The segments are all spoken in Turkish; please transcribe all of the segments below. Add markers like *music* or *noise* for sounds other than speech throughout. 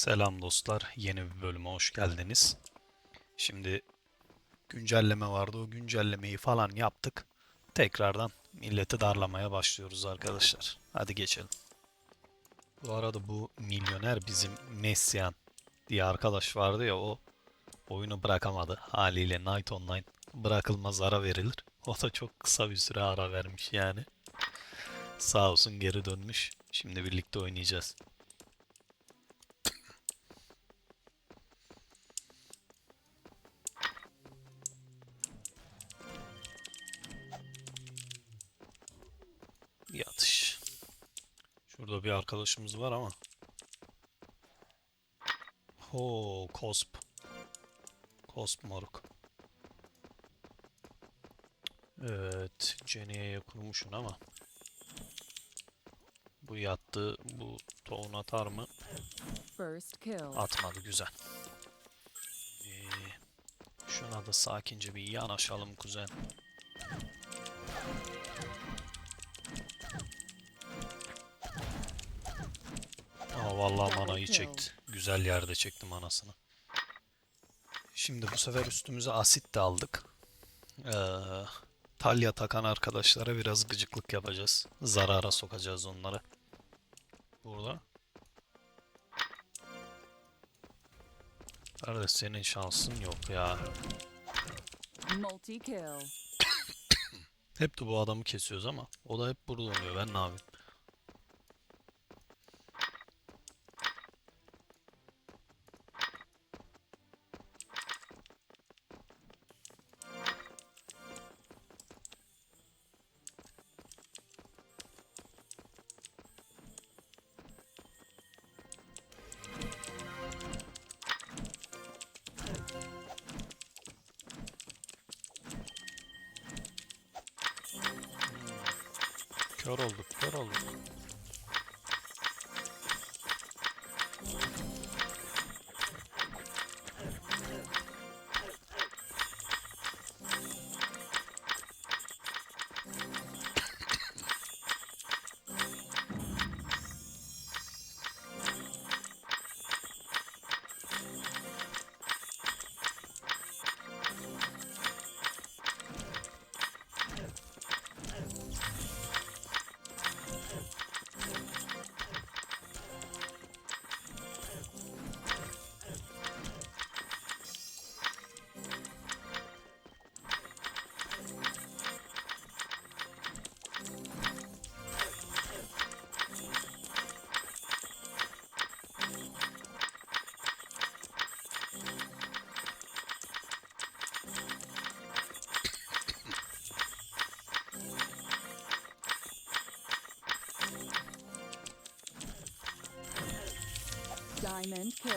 Selam dostlar, yeni bir bölüme hoş geldiniz. Şimdi güncelleme vardı, o güncellemeyi falan yaptık. Tekrardan milleti darlamaya başlıyoruz arkadaşlar. Hadi geçelim. Bu arada bu milyoner bizim Messian diye arkadaş vardı ya o oyunu bırakamadı. Haliyle Night Online bırakılmaz ara verilir. O da çok kısa bir süre ara vermiş yani. Sağ olsun geri dönmüş. Şimdi birlikte oynayacağız. Şurada bir arkadaşımız var ama. Ho, Cosp. Cosp moruk. Evet, Jenny'e kurmuşsun ama. Bu yattı, bu tohum atar mı? Atmadı, güzel. Ee, şuna da sakince bir yanaşalım kuzen. Vallahi manayı çekti. Güzel yerde çektim anasını. Şimdi bu sefer üstümüze asit de aldık. Ee, talya takan arkadaşlara biraz gıcıklık yapacağız. Zarara sokacağız onları. Burada. Kardeş senin şansın yok ya. Multi kill. Hep de bu adamı kesiyoruz ama o da hep burada oluyor. Ben ne yapayım? Kör olduk, kör olduk. Diamond kill.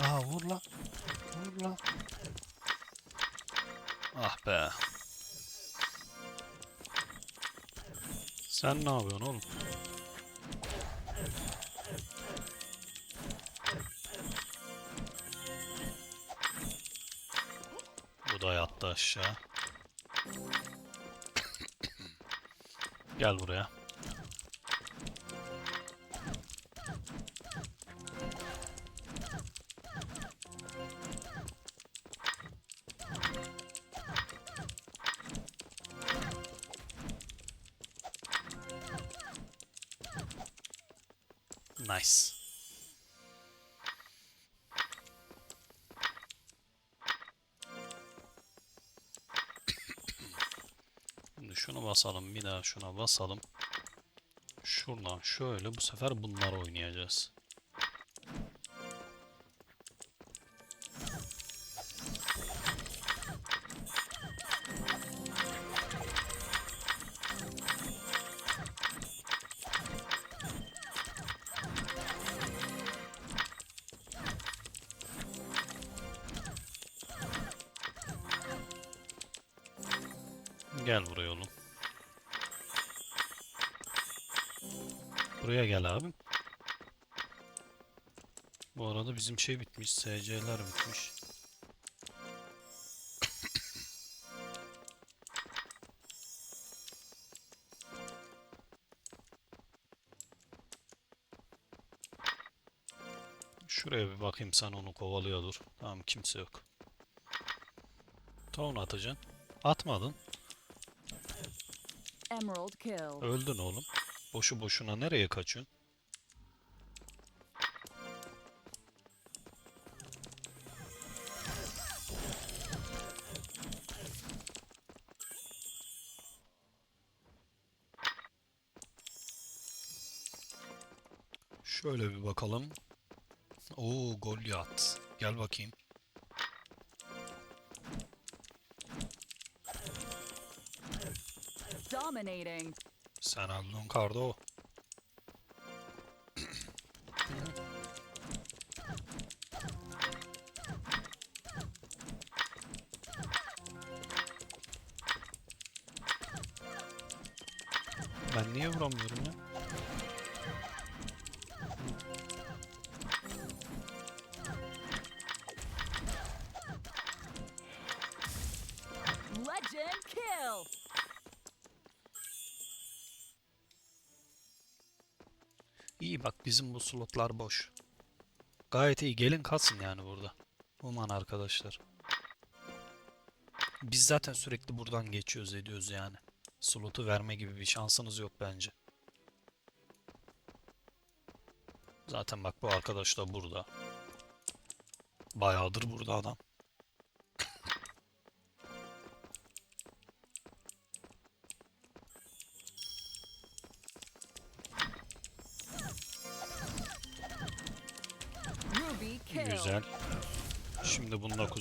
Aa vur lan. Vur lan. Ah be. Sen ne yapıyorsun oğlum? Bu da yattı aşağı. Gel buraya. Basalım, bir daha şuna basalım. Şuradan şöyle bu sefer bunları oynayacağız. Gel buraya Buraya gel abi. Bu arada bizim şey bitmiş. SC'ler bitmiş. Şuraya bir bakayım sen onu kovalıyordur. Tamam kimse yok. Ton atacaksın. Atmadın. Öldün oğlum. Boşu boşuna nereye kaçıyorsun? Şöyle bir bakalım. Oo Goliath. Gel bakayım. Dominating. Sen aldın Kardo. İyi bak bizim bu slotlar boş. Gayet iyi. Gelin kalsın yani burada. Aman arkadaşlar. Biz zaten sürekli buradan geçiyoruz ediyoruz yani. Slotu verme gibi bir şansınız yok bence. Zaten bak bu arkadaş da burada. Bayağıdır burada adam.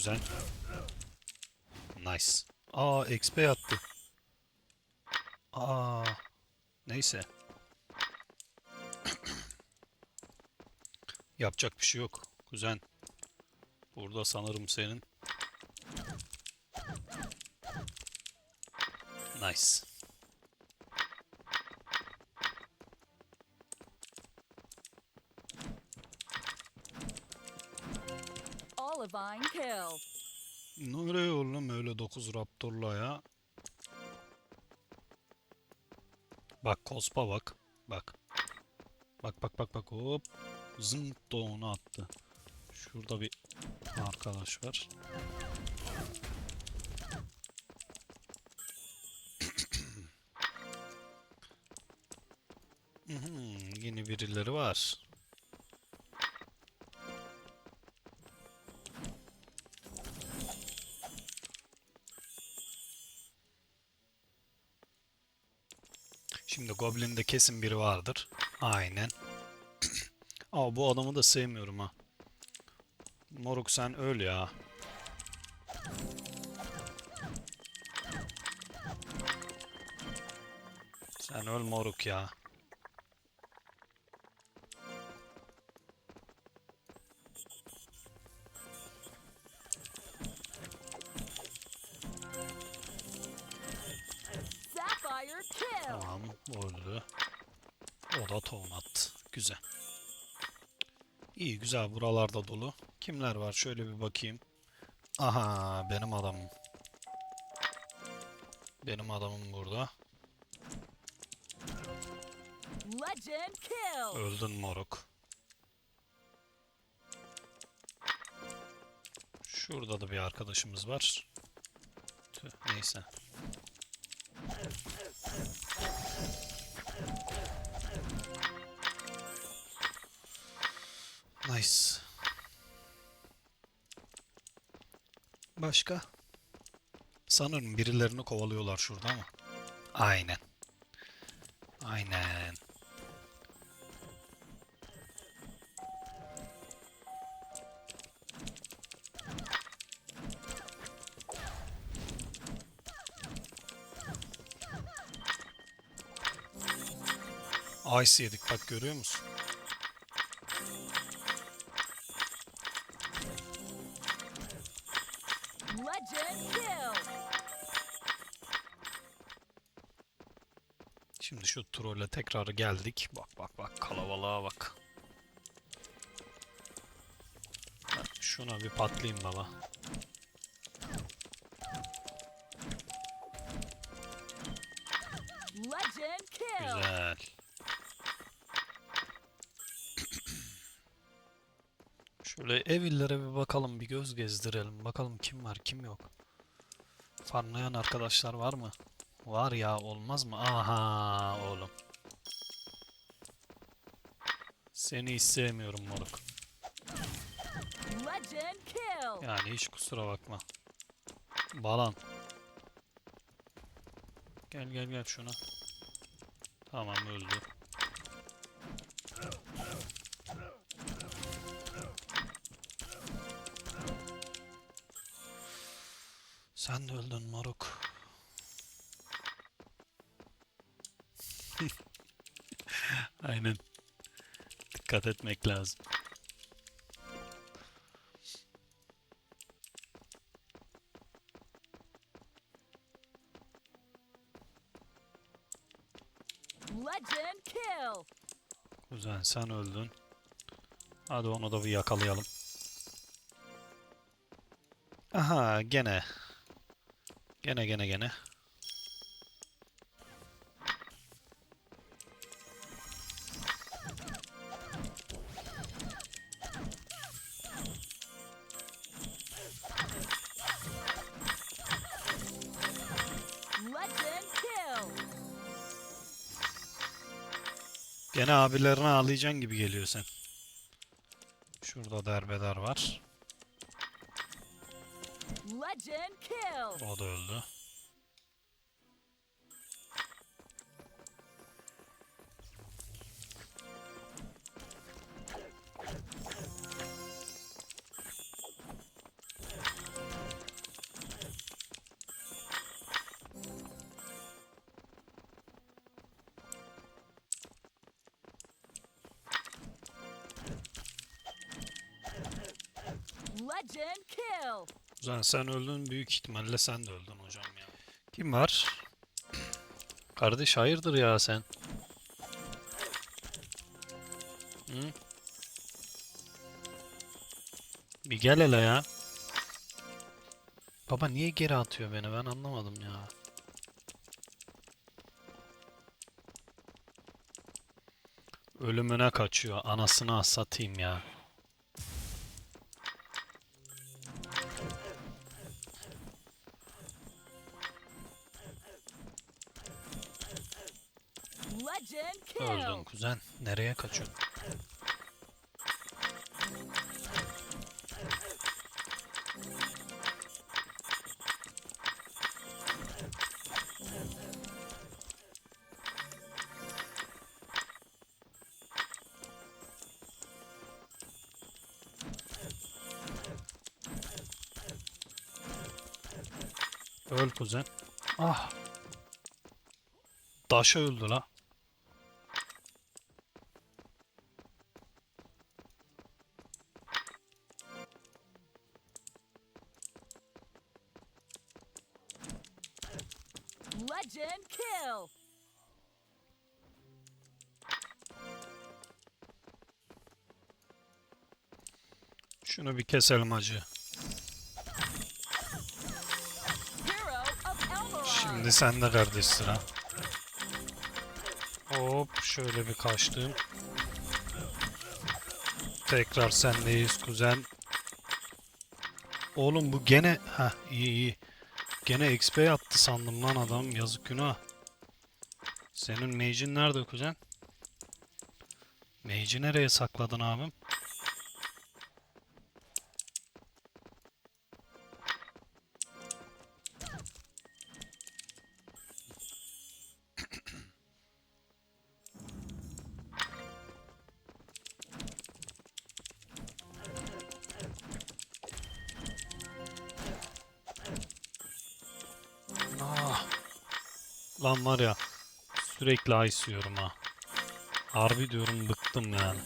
Kuzen. Nice. Aa XP attı. Aa. Neyse. *clears throat* Yapacak bir şey yok. Kuzen. Burada sanırım senin. Nice. Olivine kill. Nereye oğlum öyle 9 raptorla ya? Bak Kospa bak. Bak. Bak bak bak bak hop. Zınk da onu attı. Şurada bir arkadaş var. *clears throat* Yeni birileri var. Goblin'de kesin biri vardır. Aynen. Aa bu adamı da sevmiyorum ha. Moruk sen öl ya. Sen öl moruk ya. Tamam öldü. O da tohum attı. Güzel. İyi güzel buralarda dolu. Kimler var şöyle bir bakayım. Aha benim adamım. Benim adamım burada. Legend kill. Öldün moruk. Şurada da bir arkadaşımız var. Tüh, neyse. Nice. Başka? Sanırım birilerini kovalıyorlar şurada ama. Aynen. Aynen. Ice yedik bak görüyor musun? Trolle tekrar geldik. Bak bak bak kalabalığa bak. Şuna bir patlayayım baba. Güzel. Şöyle evillere bir bakalım, bir göz gezdirelim. Bakalım kim var, kim yok. Farmlayan arkadaşlar var mı? Var ya, olmaz mı? Aha oğlum. Seni hiç sevmiyorum moruk. Yani hiç kusura bakma. Balan. Gel gel gel şuna. Tamam öldü. *laughs* Aynen. Dikkat etmek lazım. Legend kill. Kuzen sen öldün. Hadi onu da bir yakalayalım. Aha gene. Gene gene gene. Gene abilerini ağlayacaksın gibi geliyor sen. Şurada derbeder var. O da öldü. Sen öldün büyük ihtimalle sen de öldün hocam ya. Kim var? Kardeş hayırdır ya sen? Hı? Bir gel hele ya. Baba niye geri atıyor beni ben anlamadım ya. Ölümüne kaçıyor. Anasını satayım ya. Öldün kuzen. Nereye kaçıyorsun? Öl kuzen. Ah. Daşa öldü la. Legend kill. Şunu bir keselim Elmorod. Şimdi sende kardeş sıra. Hop şöyle bir kaçtım. Tekrar sendeyiz kuzen. Oğlum bu gene ha iyi iyi. Gene XP attı sandım lan adam yazık günah. Senin mage'in nerede kuzen? Mage'i nereye sakladın abim? Lan var ya sürekli yiyorum ha. Harbi diyorum bıktım yani.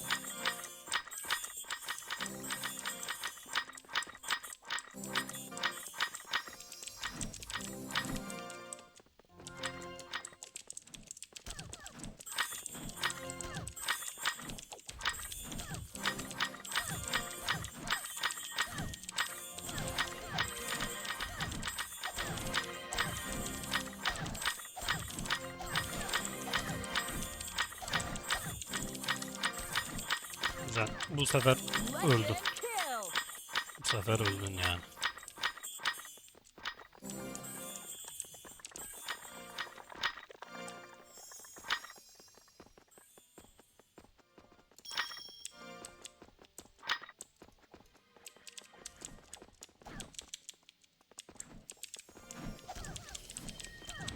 Sefer Legend öldü. kill. Bu sefer öldün yani.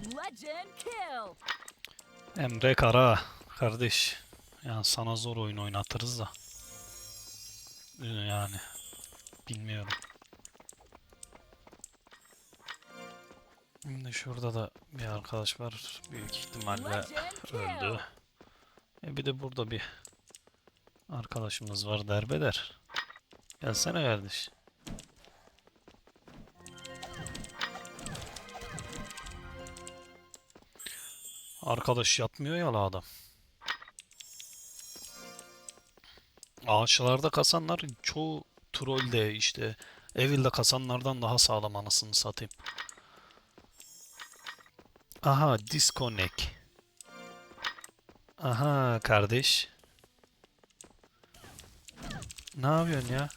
Legend kill. Emre Kara kardeş. Yani sana zor oyun oynatırız da. Ee, Yani bilmiyorum. Şimdi şurada da bir arkadaş var. Büyük ihtimalle öldü. E bir de burada bir arkadaşımız var derbeder. Gelsene kardeş. Arkadaş yatmıyor ya la adam. Ağaçlarda kasanlar çoğu trollde işte Evil'de kasanlardan daha sağlam anasını satayım. Aha disconnect. Aha kardeş. Ne yapıyorsun ya?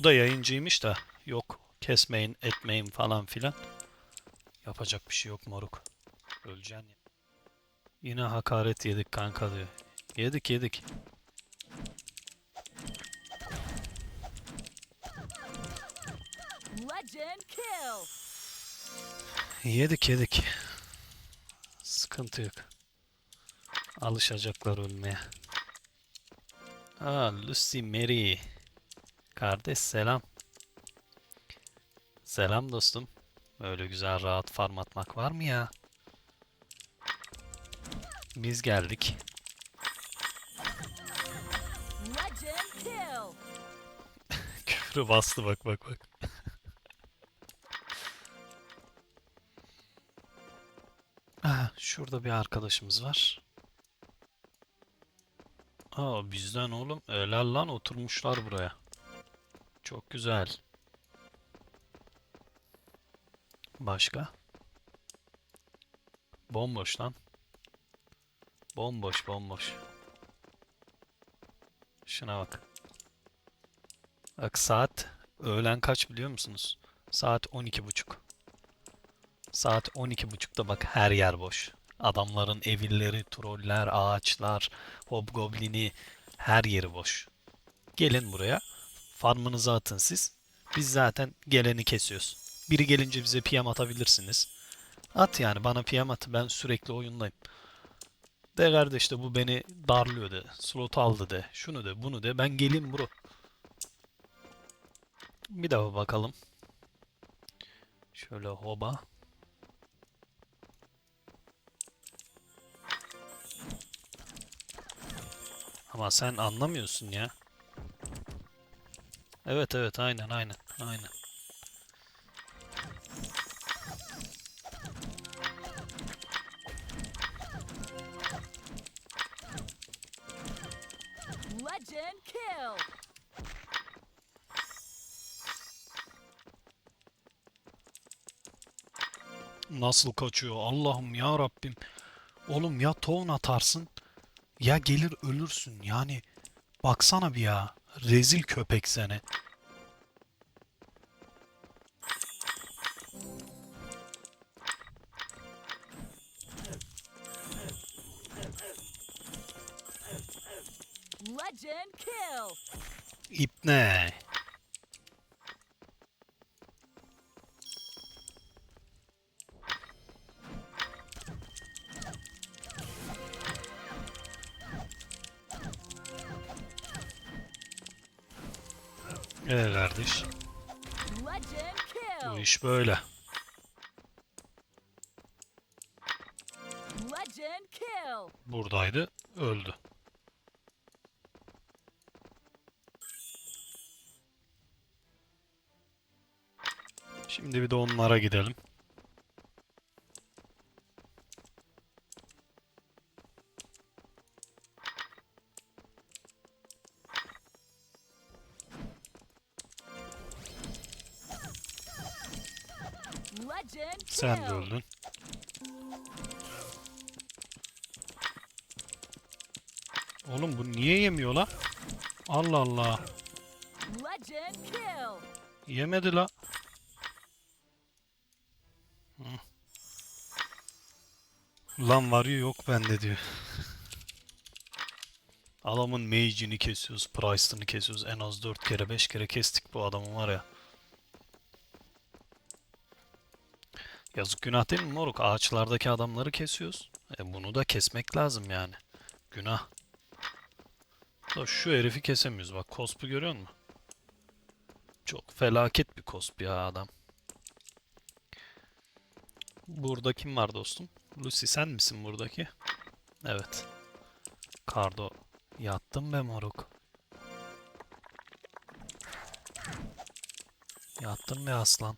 Bu da yayıncıymış da yok kesmeyin etmeyin falan filan. Yapacak bir şey yok moruk. Öleceksin ya. Yine hakaret yedik kanka diyor. Yedik yedik. Legend kill. Yedik yedik. Sıkıntı yok. Alışacaklar ölmeye. Aa Lucy Mary. Kardeş selam. Selam dostum. Böyle güzel rahat farm atmak var mı ya? Biz geldik. *laughs* Küfrü bastı bak bak bak. *laughs* Aha, şurada bir arkadaşımız var. Aa bizden oğlum. Helal lan oturmuşlar buraya. Çok güzel. Başka? Bomboş lan. Bomboş bomboş. Şuna bak. Bak saat öğlen kaç biliyor musunuz? Saat 12.30. Saat 12.30'da bak her yer boş. Adamların evilleri, troller, ağaçlar, hobgoblini her yeri boş. Gelin buraya. Farmınızı atın siz. Biz zaten geleni kesiyoruz. Biri gelince bize PM atabilirsiniz. At yani bana PM at. Ben sürekli oyundayım. De kardeş de bu beni darlıyor de. Slot aldı de. Şunu de bunu de. Ben geleyim bro. Bir daha bakalım. Şöyle hoba. Ama sen anlamıyorsun ya. Evet evet aynen aynen aynen. Legend kill. Nasıl kaçıyor Allah'ım ya Rabbim. Oğlum ya tohum atarsın ya gelir ölürsün yani. Baksana bir ya. Rezil köpek seni. Legend kill. İpne. Evet kardeş. Bu iş böyle. Buradaydı. Öldü. Şimdi bir de onlara gidelim. Allah Allah. Yemedi la. Lan var ya yok bende diyor. *laughs* Adamın mage'ini kesiyoruz, Price'ını kesiyoruz. En az 4 kere 5 kere kestik bu adamı var ya. Yazık günah değil mi moruk? Ağaçlardaki adamları kesiyoruz. E bunu da kesmek lazım yani. Günah. Da şu herifi kesemiyoruz. Bak Cosp'u görüyor musun? Çok felaket bir Cosp ya adam. Burada kim var dostum? Lucy sen misin buradaki? Evet. Kardo. Yattım be moruk. Yattım be aslan.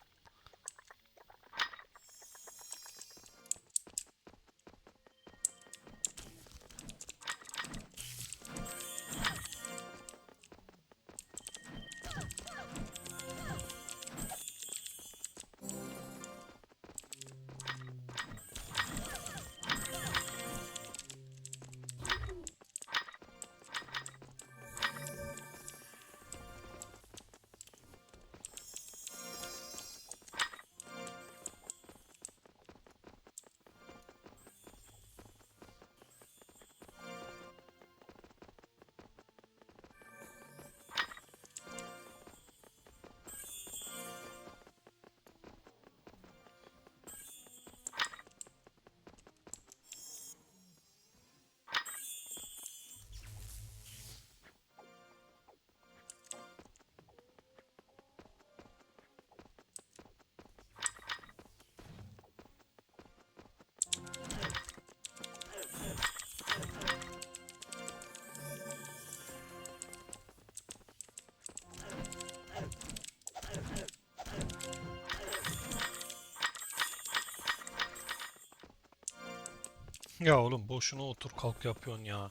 Ya oğlum boşuna otur kalk yapıyorsun ya.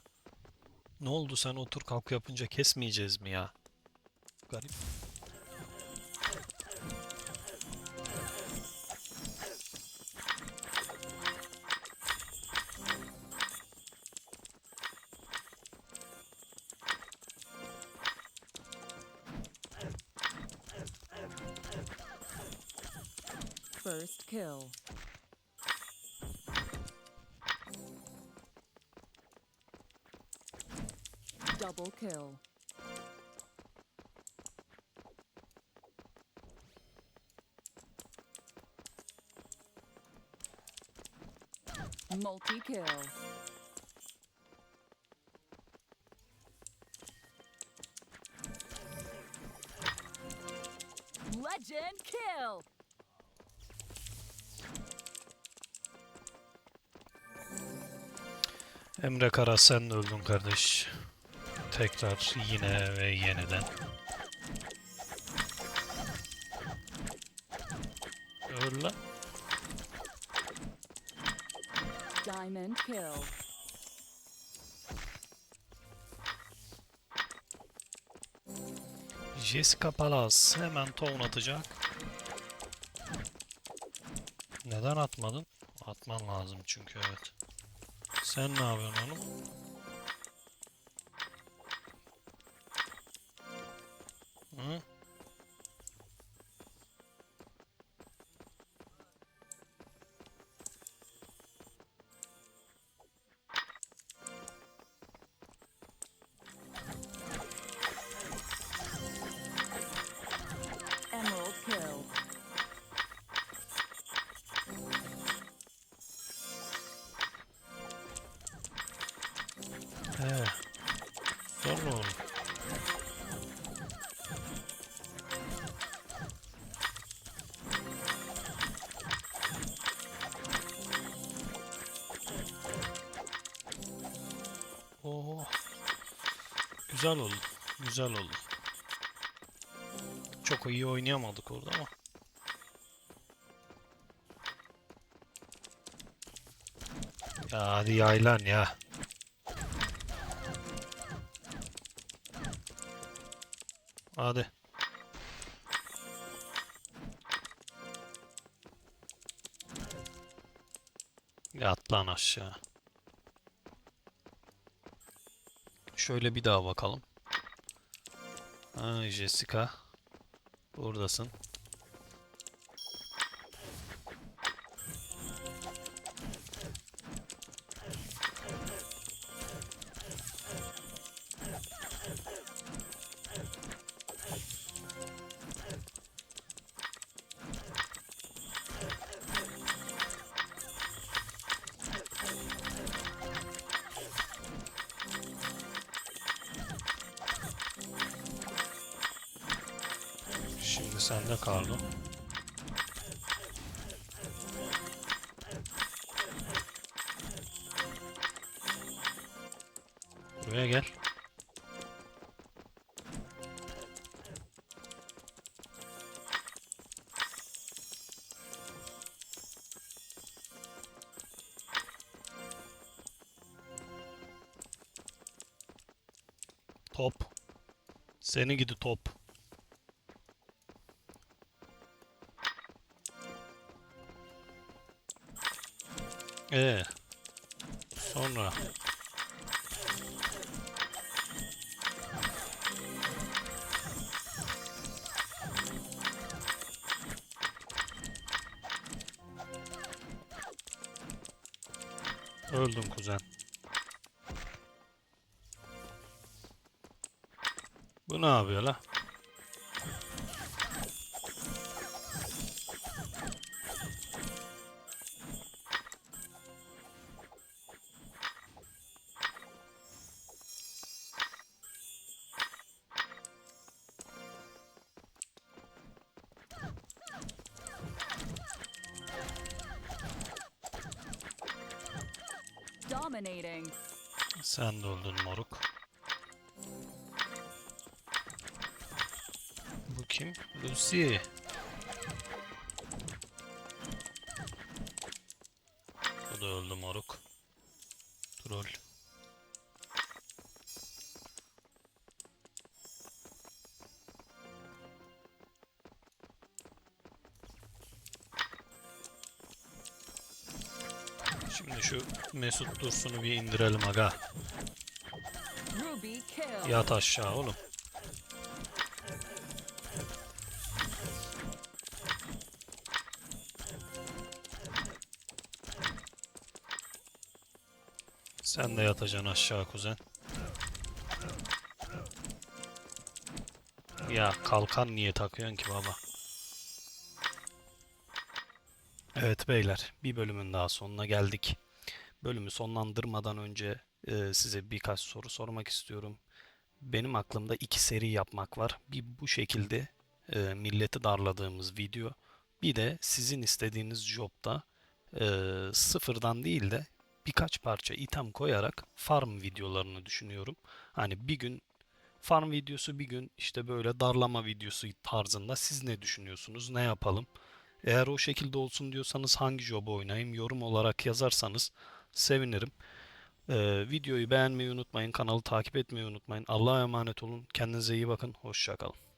Ne oldu sen otur kalk yapınca kesmeyeceğiz mi ya? Garip. First kill. Double kill. Multi kill. Legend kill. Emre Kara sen öldün kardeş. Tekrar yine ve yeniden. Lan. Diamond kill. Jessica Palas hemen town atacak. Neden atmadın? Atman lazım çünkü evet. Sen ne yapıyorsun oğlum? Güzel oldu. Güzel oldu. Çok iyi oynayamadık orada ama. Ya hadi yaylan ya. Hadi. Yat lan aşağı. Şöyle bir daha bakalım. Ha, Jessica. Buradasın. Top. Seni gidi top. Ee, sonra öldün kuzen. Bu ne yapıyor la? Dominating. Sen de öldün moruk. Kim? Lucy. Bu da öldü moruk. Troll. Şimdi şu Mesut Dursun'u bir indirelim aga. Yat aşağı oğlum. Sen de yatacaksın aşağı kuzen. Ya kalkan niye takıyorsun ki baba? Evet beyler, bir bölümün daha sonuna geldik. Bölümü sonlandırmadan önce e, size birkaç soru sormak istiyorum. Benim aklımda iki seri yapmak var. Bir bu şekilde e, milleti darladığımız video. Bir de sizin istediğiniz jobda e, sıfırdan değil de birkaç parça item koyarak farm videolarını düşünüyorum. Hani bir gün farm videosu bir gün işte böyle darlama videosu tarzında siz ne düşünüyorsunuz? Ne yapalım? Eğer o şekilde olsun diyorsanız hangi jobu oynayayım? Yorum olarak yazarsanız sevinirim. Ee, videoyu beğenmeyi unutmayın. Kanalı takip etmeyi unutmayın. Allah'a emanet olun. Kendinize iyi bakın. Hoşça kalın.